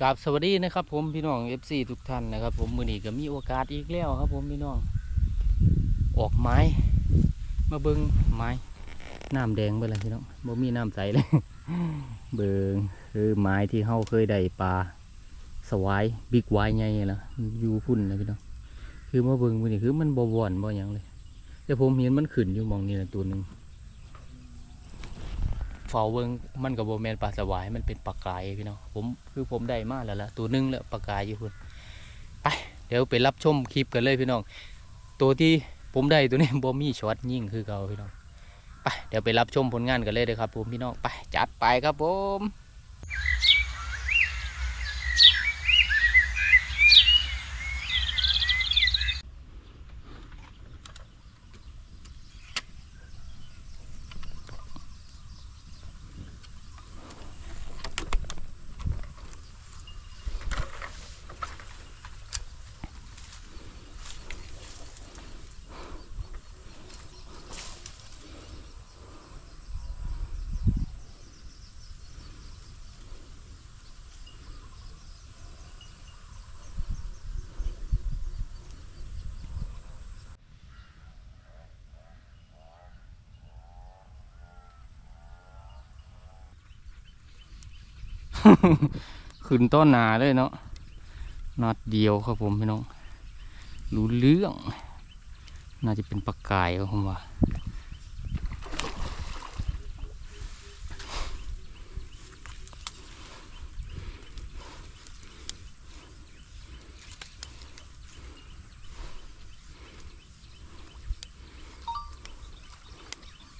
กราบสวัสดีนะครับ ผมพี่น้อง FC ทุกท่านนะครับ ผมมือนี้ก็มีโอกาสอีกแล้วครับ ผมพี่น้องออกไม้ มาเบิงไม้น้ำแดงไปเลยพี่น้องบ่มีน้ำใสเลย เบิงคือไม้ที่เฮาเคยได้ปลาสวายบิ๊กไวายใหญ่ละอยู่พุ่นนะพี่น้องคือมาเบิงมือนี้คือมันบ่บ่อนบ่หยังเลยแต่ผมเห็นมันขึ้นอยู่มองนี้นะตัวหนึ่ง เฝ้าเบิงมันกับโบแมนปลาสวายมันเป็นปลากายพี่น้องผมคือผมได้มากแล้วล่ะตัวหนึงแล้วปลากายอยู่คุณไปเดี๋ยวไปรับชมคลิปกันเลยพี่น้อง ตัวที่ผมได้ตัวนี้บอมี่ช็อตยิ่งคือเก่าพี่น้องไปเดี๋ยวไปรับชมผลงานกันเลยเลยครับผมพี่น้องไปจัดไปครับผม ขึ้นต้นนาเลยเนาะนัดเดียวครับผมพี่น้อง รู้เรื่อง น่าจะเป็นปลากายครับผมว่า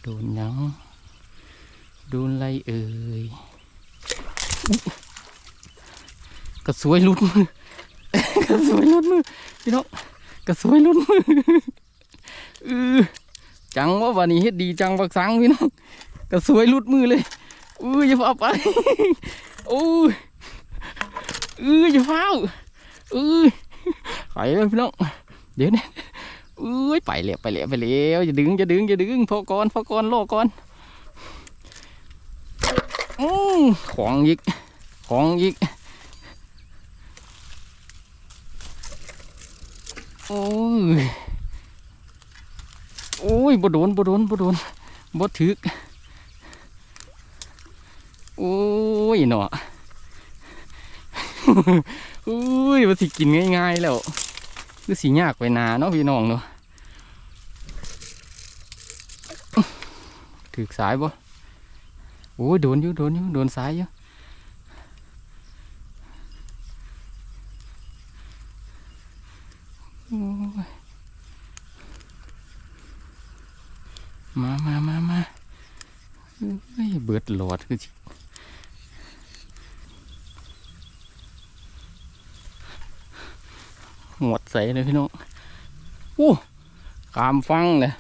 โดนยังโดนไรเอ่ย กระสวยลุดมือกระสวยลุดมือพี่น้องกระสวยลุดมือเออจังว่าวันนี้เฮ็ดดีจังบักสังพี่น้องกระสวยลุดมือเลยอุ้ยอย่าเฝ้าไปโอ้ยเอออย่าเฝ้าเออไปเลยพี่น้องเดี๋ยวนี้เอ้ยไปแล้วไปแล้วไปแล้วอย่าดึงอย่าดึงอย่าดึงพอก่อนพอก่อนโลก่อน ของยิก ของยิก โอ้ย โอ้ยบ่โดนบ่โดนบ่โดนบ่ถึก โอ้ยเนาะอุ้ยว่าสิกินง่ายๆแล้วคือสิยากไปนาเนาะพี่น้องเนาะถือสายบ่ โอ้ยโดนอยู่โดนอยู่โดนสายอยู่โอ้ยมามามามาเฮ้ยเบิดหลอดคือสิหมดใส่เลยพี่น้องโอ้กามฟังเลย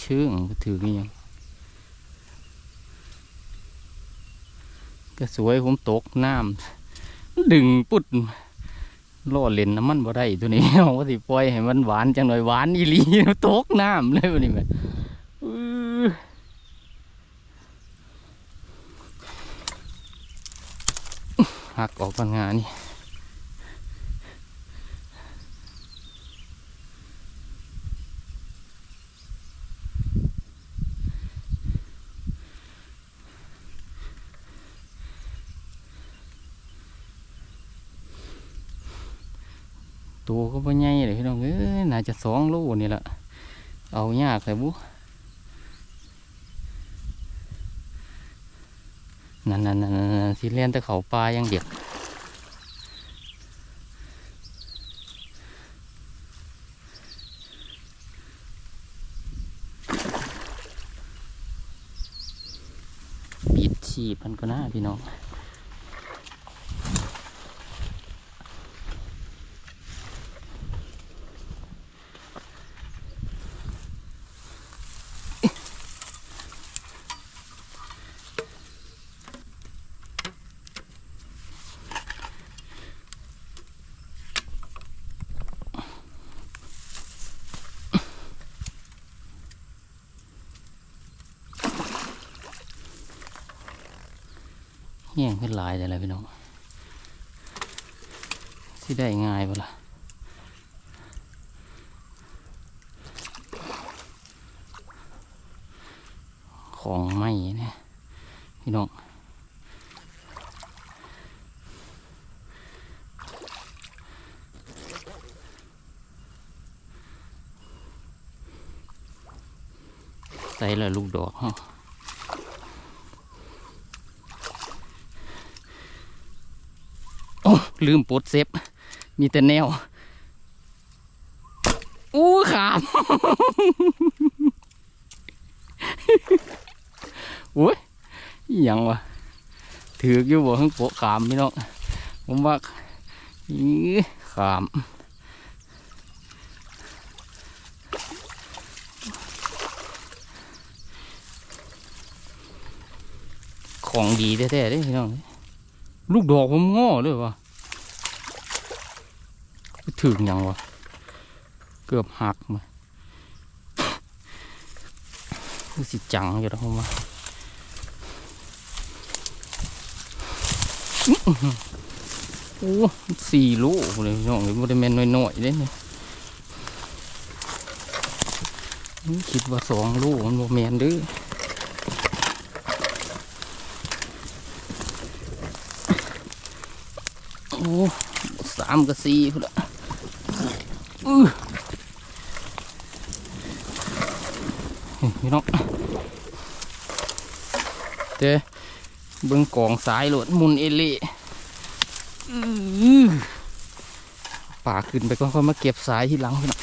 เชื่องถือยังก็สวยผมตกน้ำดึงปุดล่อเล่นน้ำมันบ่ได้ตัวนี้เอาว่าสิปล่อยให้มันหวานจังหน่อยหวานอีหลีตกน้ำเลยวันนี้แม่หักออกปัญหานี่ ตัวก็บ่ใหญ่เลยพี่น้องเอ้ยน่าจะสองโลนี่แหละเอายากเลยบุนั่นนั่นนั่นนั่นสิเลียนแต่เขาปลายังเด็กปิดชีพมันก็น่าพี่น้อง แย่งขึ้นหลายแต่ละพี่น้องที่ได้ง่ายเปล่ะของไม่เนี่ยพี่น้องใส่ละลูกดอกฮา โอ้ ลืมปดเซฟมีแต่แนว อู้ขามโอ้ยอยังวะถือกอยู่บ่เพิ่งโปะขามพี่น้องผมว่าอีขามของดีแท้ๆเด้พี่น้อง ลูกดอกผมง้อเลยวะ ถึงยังวะ เกือบหักมาคือสิจังอยู่แล้วผมว่าโอ้สี่ลูกเลยน้องเลยบริเวณน้อยๆเลยเนี่ยนี่คิดว่าสองลูกมันโมเมนเด้อโอ้สามกับสี่พุ่นละ พี่น้องเจ้เบิ่งกองสายโหลดมุนเอล่อื้อป่าขึ้นไปก็ค่อยมาเก็บสายที่หลังพี่น้อง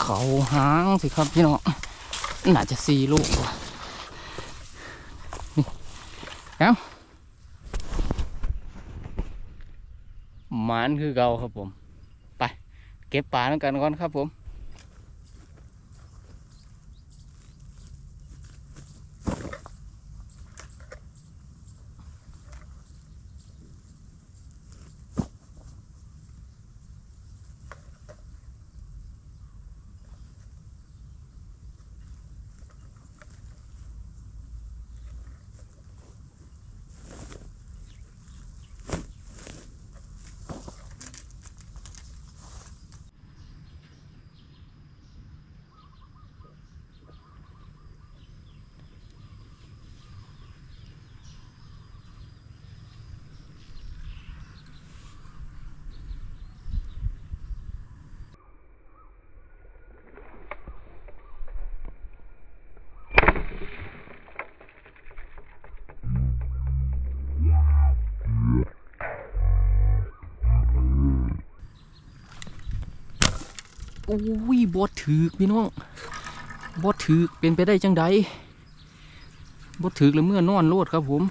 เขาหางสิครับพี่น้อง น่าจะสี่ลูกว่ะ เอ้าหมานคือเก่าครับผม ไป เก็บปลาแล้วกันก่อนครับผม โอ้ยบดถือพี่น้องบดถือเป็นไปได้จังใดบดถือเลยเมื่อนอนโลดครับผม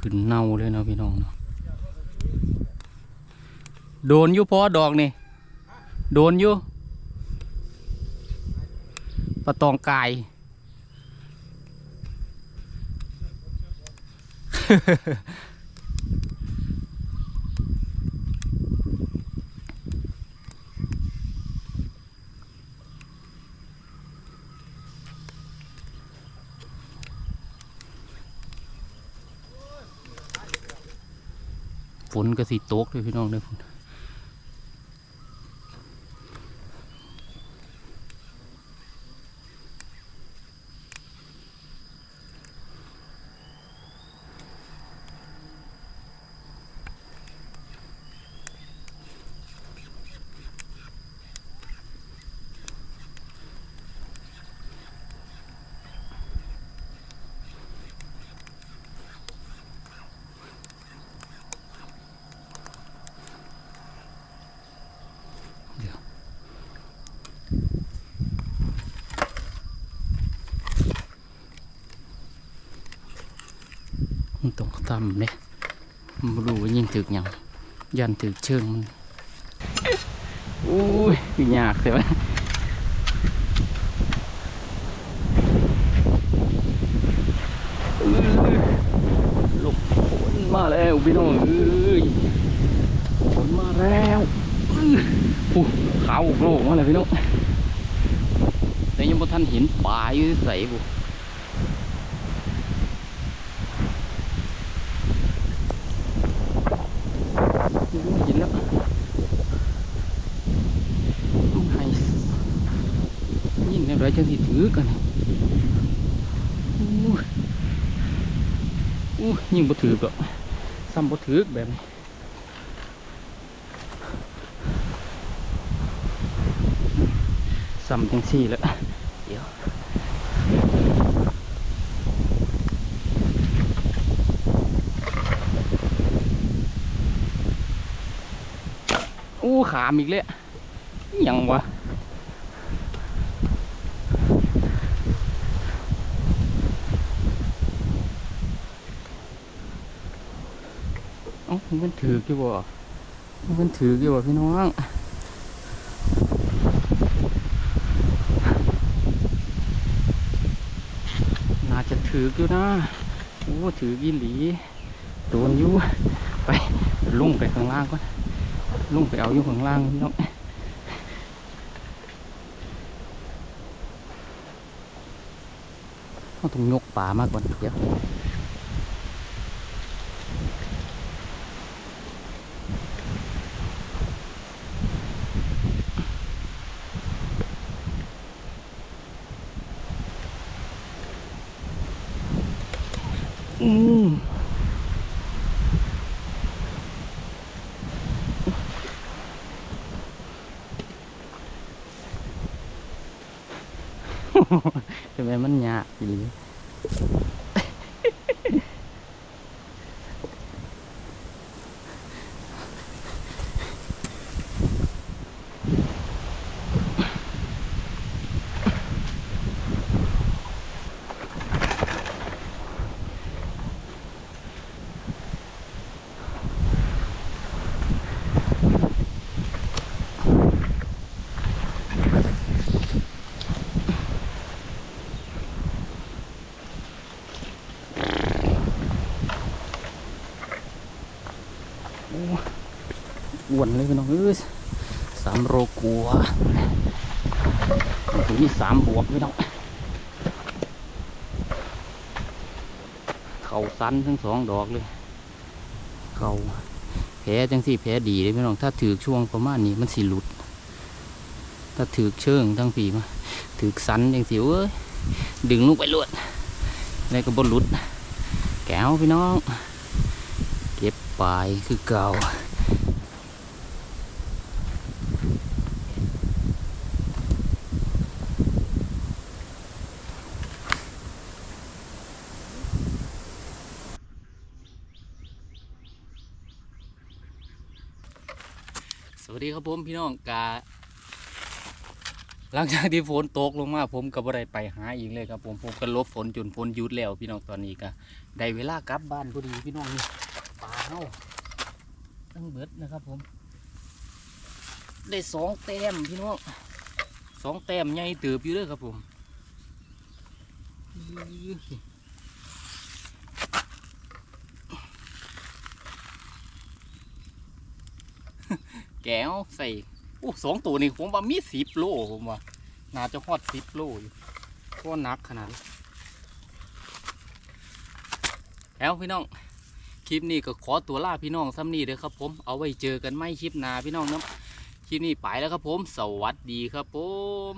ขึ้นเน่าเลยนะพี่น้องเนาะโดนยู่พอดอกนี่ โดนอยู่ปลาตองกาย ฝนก็สิตกเลยพี่น้องเด้อมัน ต้องทำเนี่ยมันรู้ว่ายิงถึกหยังยันถึกเชิงมันอุ้ยยากใช่ไหมลมฝนมาแล้วพี่น้องเอ้ยฝนมาแล้วอื้ออู้ขาวโกรกมาเลยพี่น้องแต่ยังบ่ทันเห็นป่าอยู่ใส่บุเห็นแล้วต้องให้ยิงในไร จังสิถือกันอู้อู้ยิ่งบ่ถือก็ซ้ำบ่ถือแบบนี้ซ้ำจังสี่แล้วเดี๋ยวอู้ขามอีกเลยยังวะ เอ้า มันถือกอยู่บ่มันถือกอยู่บ่พี่น้องน่าจะถือกอยู่นะโอ้ถือกินหลีโดนอยู่ไปลุ่งไปข้างล่างก่อนลุ่งไปเอาอยู่ข้างล่างพี่น้องเราต้องยกป่ามาก่อนเดี๋ยว อืมทำไมมันยากอี อ้วนเลยพี่น้องเอ้ยสามโลกัว่าถึงนี่สามบวกพี่น้องเข่าสั้นทั้งสองดอกเลย เข่าแผลจังสี่แผลดีเลยพี่น้อง ถ้าถือช่วงประมาณนี้มันสิหลุด ถ้าถือเชิงทั้งปีมาถือสันจังสิเอ้ยดึงลูกไปลวดอะไรก็บนหลุด แก้วพี่น้อง เก็บปลายคือเก่าสวัสดีครับผมพี่น้องกาหลังจากที่ฝนตกลงมาผมก็บ่ได้ไปหาอีกเลยครับผมผมก็ลบฝนจนฝนหยุดแล้ว พี่น้องตอนนี้ก็ได้เวลากลับบ้านพอดีพี่น้องนี่ ปลาเฮาตั้งเบิดนะครับผม ได้สองแต้มพี่น้องสองแต้มใหญ่เติบอยู่เด้อครับผมแก้วใส่โอ้สองตัวนี่ผมว่ามีสิบโลผมว่าน่าจะฮอดสิบโลอยู่ก็นักขนาดนี้แล้วพี่น้อง คลิปนี้ก็ขอตัวลาพี่น้องซ้ำนี่เด้อครับผม เอาไว้เจอกันไม่คลิปหน้าพี่น้องนะคลิปนี้ไปแล้วครับผม สวัสดีครับผม